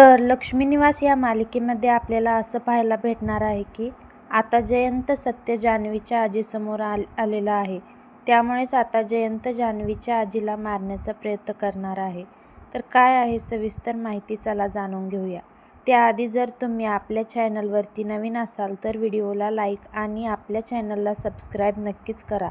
तर लक्ष्मी निवास या मालिकेमध्ये आपल्याला असं पाहायला भेटणार आहे की आता जयंत सत्य जान्हवीच्या आजीसमोर आल आलेला आहे. त्यामुळेच आता जयंत जान्हवीच्या आजीला मारण्याचा प्रयत्न करणार आहे. तर काय आहे सविस्तर माहिती चला जाणून घेऊया. त्याआधी जर तुम्ही आपल्या चॅनलवरती नवीन असाल तर व्हिडिओला लाईक आणि आपल्या चॅनलला सबस्क्राईब नक्कीच करा.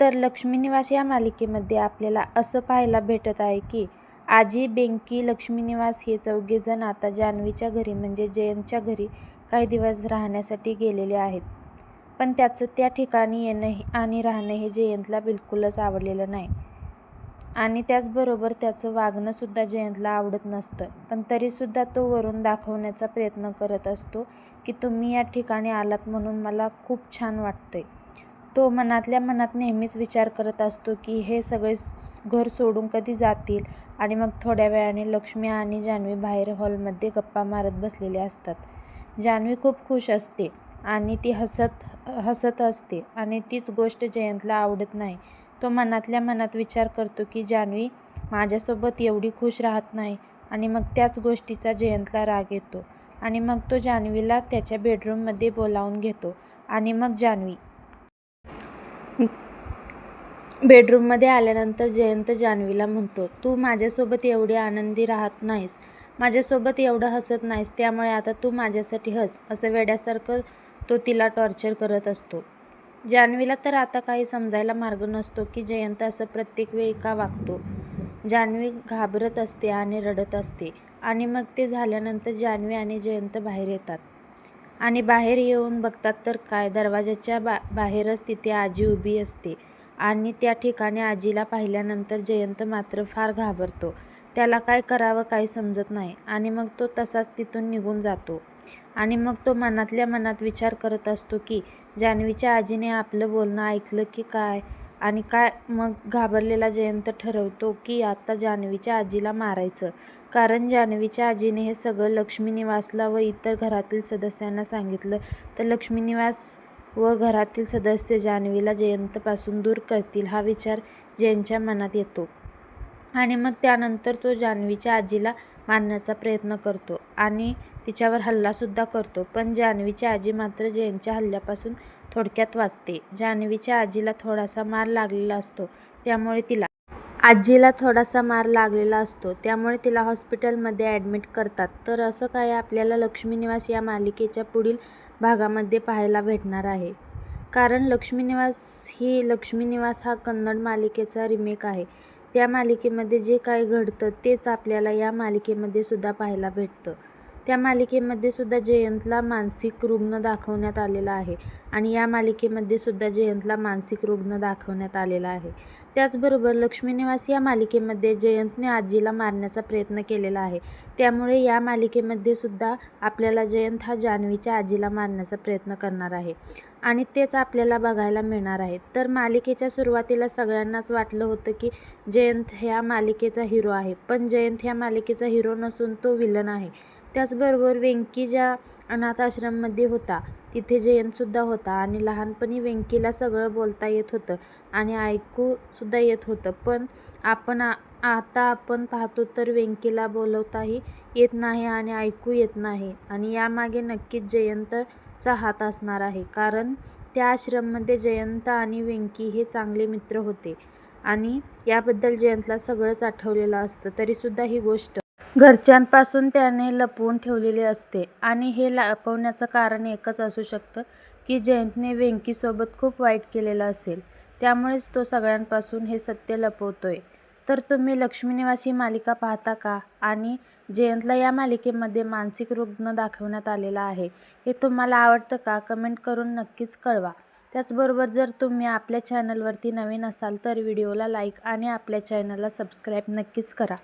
तर लक्ष्मी निवास या मालिकेमध्ये आपल्याला असं पाहायला भेटत आहे की आजी बेंकी लक्ष्मी निवास हे चौघेजण आता जान्हवीच्या घरी म्हणजे जयंतच्या घरी काही दिवस राहण्यासाठी गेलेले आहेत. पण त्याचं त्या ठिकाणी येणं आणि राहणं हे जयंतला बिलकुलच आवडलेलं नाही. आणि त्याचबरोबर त्याचं वागणंसुद्धा जयंतला आवडत नसतं. पण तरीसुद्धा तो वरून दाखवण्याचा प्रयत्न करत असतो की तुम्ही या ठिकाणी आलात म्हणून मला खूप छान वाटतंय. तो मनातल्या मनात नेहमीच विचार करत असतो की हे सगळे घर सोडून कधी जातील? आणि मग थोड्या वेळाने लक्ष्मी आणि जान्हवी बाहेर हॉलमध्ये गप्पा मारत बसलेले असतात. जान्हवी खूप खुश असते आणि ती हसत हसत असते आणि तीच गोष्ट जयंतला आवडत नाही. तो मनातल्या मनात विचार करतो की जान्हवी माझ्यासोबत एवढी खुश राहत नाही आणि मग त्याच गोष्टीचा जयंतला राग येतो आणि मग तो जान्हवीला त्याच्या बेडरूममध्ये बोलावून घेतो आणि मग जान्हवी बेडरूममध्ये आल्यानंतर जयंत जान्हवीला म्हणतो तू माझ्यासोबत एवढी आनंदी राहत नाहीस. माझ्यासोबत एवढं हसत नाहीस त्यामुळे आता तू माझ्यासाठी हस असं वेड्यासारखं तो तिला टॉर्चर करत असतो. जान्हवीला तर आता काही समजायला मार्ग नसतो की जयंत असं प्रत्येक वेळी का वागतो. जान्हवी घाबरत असते आणि रडत असते आणि मग ते झाल्यानंतर जान्हवी आणि जयंत बाहेर येतात. आणि बाहेर येऊन बघतात तर काय दरवाजाच्या बा बाहेरच तिथे आजी उभी असते. आणि त्या ठिकाणी आजीला पाहिल्यानंतर जयंत मात्र फार घाबरतो. त्याला काय करावं काही समजत नाही आणि मग तो तसाच तिथून निघून जातो. आणि मग तो मनातल्या मनात विचार करत असतो की जान्हवीच्या आजीने आपलं बोलणं ऐकलं की काय? आणि काय मग घाबरलेला जयंत ठरवतो की आता जान्हवीच्या आजीला मारायचं. कारण जान्हवीच्या आजीने हे सगळं लक्ष्मी निवासला व इतर घरातील सदस्यांना सांगितलं. तर लक्ष्मी निवास व घरातील सदस्य जान्हवीला जयंतपासून दूर करतील हा विचार जयंतच्या मनात येतो. आणि मग त्यानंतर तो जान्हवीच्या आजीला मारण्याचा प्रयत्न करतो आणि तिच्यावर हल्लासुद्धा करतो. पण जान्हवीची आजी मात्र जयंतच्या हल्ल्यापासून थोडक्यात वाचते. जान्हवीच्या आजीला थोडासा मार लागलेला असतो. त्यामुळे तिला आजीला थोडासा मार लागलेला असतो त्यामुळे तिला हॉस्पिटलमध्ये ॲडमिट करतात. तर असं काय आपल्याला लक्ष्मीनिवास या मालिकेच्या पुढील भागामध्ये पाहायला भेटणार आहे? कारण लक्ष्मीनिवास ही लक्ष्मी निवास हा कन्नड मालिकेचा रिमेक आहे. त्या मालिकेमध्ये जे काय घडतं तेच आपल्याला या मालिकेमध्ये सुद्धा पाहायला भेटतं. त्या मालिकेमध्ये सुद्धा जयंतला मानसिक रुग्ण दाखवण्यात आलेला आहे आणि या मालिकेमध्ये सुद्धा जयंतला मानसिक रुग्ण दाखवण्यात आलेला आहे. त्याचबरोबर लक्ष्मी निवास या मालिकेमध्ये जयंतने आजीला मारण्याचा प्रयत्न केलेला आहे. त्यामुळे या मालिकेमध्ये सुद्धा आपल्याला जयंत हा जान्हवीच्या आजीला मारण्याचा प्रयत्न करणार आहे आणि तेच आपल्याला बघायला मिळणार आहे. तर मालिकेच्या सुरुवातीला सगळ्यांनाच वाटलं होतं की जयंत ह्या मालिकेचा हिरो आहे. पण जयंत ह्या मालिकेचा हिरो नसून तो विलन आहे. त्याचबरोबर वेंकी ज्या अनाथ आश्रममध्ये होता तिथे जयंतसुद्धा होता आणि लहानपणी वेंकीला सगळं बोलता येत होतं आणि ऐकूसुद्धा येत होतं. पण आपण आ आता आपण पाहतो तर वेंकीला बोलवताही येत नाही आणि ऐकू येत नाही आणि यामागे नक्कीच जयंतचा हात असणार आहे. कारण त्या आश्रममध्ये जयंत आणि वेंकी हे चांगले मित्र होते आणि याबद्दल जयंतला सगळंच आठवलेलं असतं. तरीसुद्धा ही गोष्ट घरच्यांपासून त्याने लपवून ठेवलेले असते. आणि हे लपवण्याचं कारण एकच असू शकतं की जयंतने वेंकीसोबत खूप वाईट केलेलं असेल. त्यामुळेच तो सगळ्यांपासून हे सत्य लपवतोय. तर तुम्ही लक्ष्मीनिवास ही मालिका पाहता का? आणि जयंतला या मालिकेमध्ये मानसिक रुग्ण दाखवण्यात आलेला आहे. हे तुम्हाला आवडतं का? कमेंट करून नक्कीच कळवा. त्याचबरोबर जर तुम्ही आपल्या चॅनलवरती नवीन असाल तर व्हिडिओला लाईक आणि आपल्या चॅनलला सबस्क्राईब नक्कीच करा.